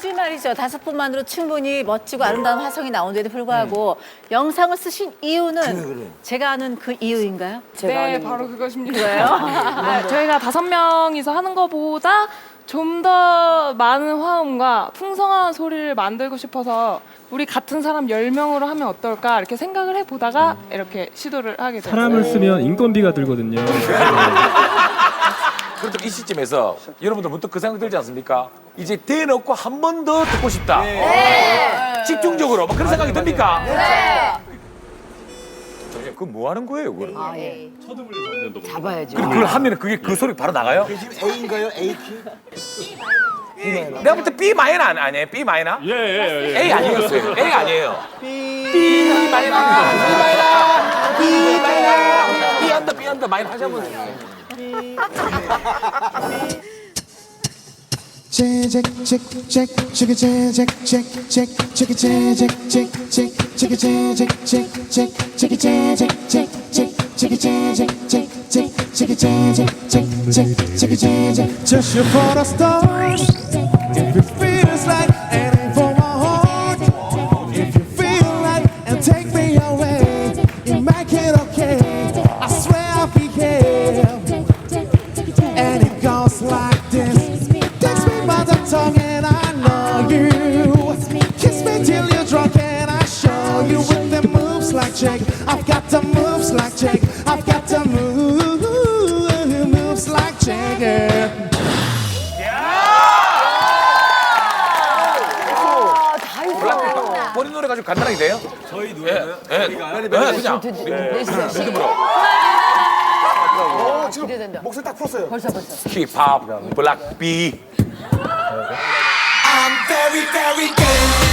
굳이 말이죠. 다섯 분만으로 충분히 멋지고 아름다운 화성이 나온데도 불구하고 영상을 쓰신 이유는 제가 아는 그 이유인가요? 네, 바로 그것입니다. 아, 저희가 다섯 명이서 하는 것보다 좀 더 많은 화음과 풍성한 소리를 만들고 싶어서 우리 같은 사람 10명으로 하면 어떨까 이렇게 생각을 해보다가 이렇게 시도를 하게 됐어요. 사람을 쓰면 인건비가 들거든요. 그렇다면 이 시점에서 여러분들 문득 그 생각 들지 않습니까? 이제 대놓고 한 번 더 듣고 싶다. 집중적으로 막 그런 생각이 듭니까? 네. 그거 뭐 하는 거예요, 그걸? 잡아야지. 그- 그걸 하면 그게 그 소리 바로 나가요? 지금 A인가요? A 키? 내가 볼 때 B 마이너 아니- 아니에요? B 마이너? 예, 예, 예. A 아니었어요. A 아니에요. B 마이너. B 마이너. B 마이너. B 언더 B 언더 마이너 하 재잭 잭잭 저기 재잭 잭잭 저기 재잭 잭잭 저기 재잭 잭잭 저기 재잭 잭잭 저기 재잭 잭잭 저기 재잭 잭잭 저기 재잭 Just you for the stars If you feel Jake. I've got the moves like Jake. I've got the moves, moves like Jake. 블락비 본인 노래 가지고 간단하게 돼요? 저희 노래요? 예, 예. 예, 그냥 리듬 으로. 기대된다. 목소리 딱 풀었어요. 벌써 벌써. 힙합 블락비. I'm very, very good.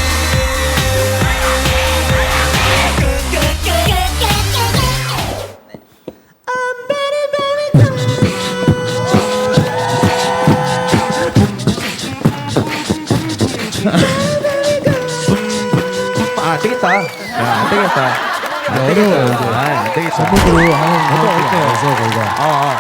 아 되겠다. 야, 안 되겠다. 야, 어려워요 이제. 아, 안 되겠다. 전문으로 하는 것도 어때요? 저희가. 아, 아.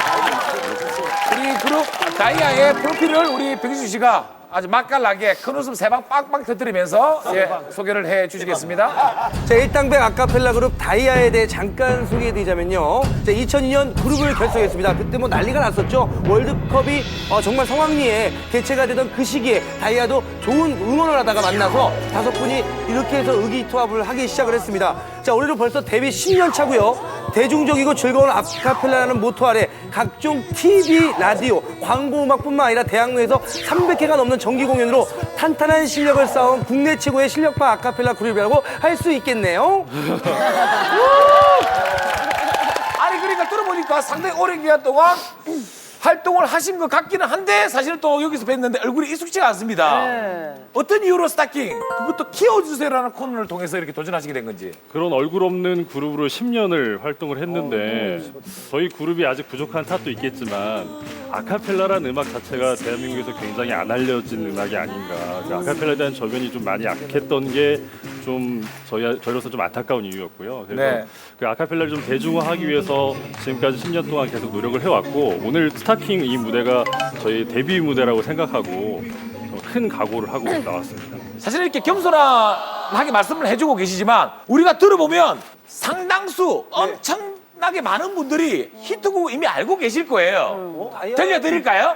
우리 그룹 다이아의 프로필을 우리 백희수 씨가 아주 맛깔나게 큰 웃음 세 방 빵빵 터뜨리면서 예, 소개를 해 주시겠습니다. 자, 일당백 아카펠라 그룹 다이아에 대해 잠깐 소개해드리자면요. 자, 2002년 그룹을 결성했습니다. 그때 뭐 난리가 났었죠. 월드컵이 어, 정말 성황리에 개최가 되던 그 시기에 다이아도 좋은 응원을 하다가 만나서 다섯 분이 이렇게 해서 의기투합을 하기 시작을 했습니다. 자, 올해로 벌써 데뷔 10년 차고요. 대중적이고 즐거운 아카펠라라는 모토 아래 각종 TV, 라디오, 광고 음악뿐만 아니라 대학로에서 300회가 넘는 정기 공연으로 탄탄한 실력을 쌓은 국내 최고의 실력파 아카펠라 그룹이라고 할 수 있겠네요. 아니 그러니까 들어보니까 상당히 오랜 기간 동안 활동을 하신 것 같기는 한데 사실은 또 여기서 뵀는데 얼굴이 익숙지가 않습니다. 어떤 이유로 스타킹 그것도 키워주세요라는 코너를 통해서 이렇게 도전하시게 된 건지. 그런 얼굴 없는 그룹으로 10년을 활동을 했는데 저희 그룹이 아직 부족한 탓도 있겠지만 아카펠라라는 음악 자체가 대한민국에서 굉장히 안 알려진 음악이 아닌가. 그 아카펠라에 대한 저변이 좀 많이 약했던 게 좀 저희 저희로서 좀 안타까운 이유였고요. 그래서 네. 그 아카펠라를 좀 대중화하기 위해서 지금까지 10년 동안 계속 노력을 해왔고 오늘 스타킹 이 무대가 저희 데뷔 무대라고 생각하고 좀큰 각오를 하고 나왔습니다. 사실 이렇게 겸손하게 말씀을 해주고 계시지만 우리가 들어보면 상당수 엄청나게 많은 분들이 히트곡 이미 알고 계실 거예요. 들려드릴까요?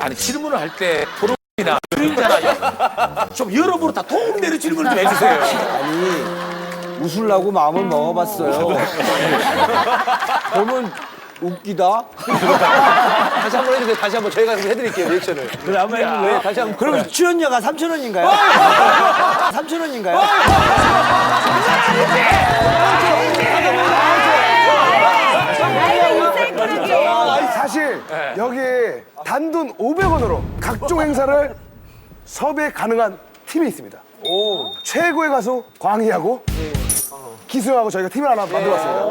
아니 질문을 할때 토론이나 주인잖아요. 좀 여러모로 다 도움 되는 질문을 좀 해주세요. 웃으려고 마음을 먹어봤어요. 그러면 웃기다? 다시 한 번 해주세요. 다시 한번 저희가 해드릴게요. 리액션을. 그래, 한번 해볼래? 네, 다시 한 번. 그럼 출연료가 3천 원인가요? 3천 원인가요? 사실 여기에 단돈 500원으로 각종 행사를 섭외 가능한 팀이 있습니다. 최고의 가수 광희하고 기수형하고 저희가 팀을 하나 만들었습니다.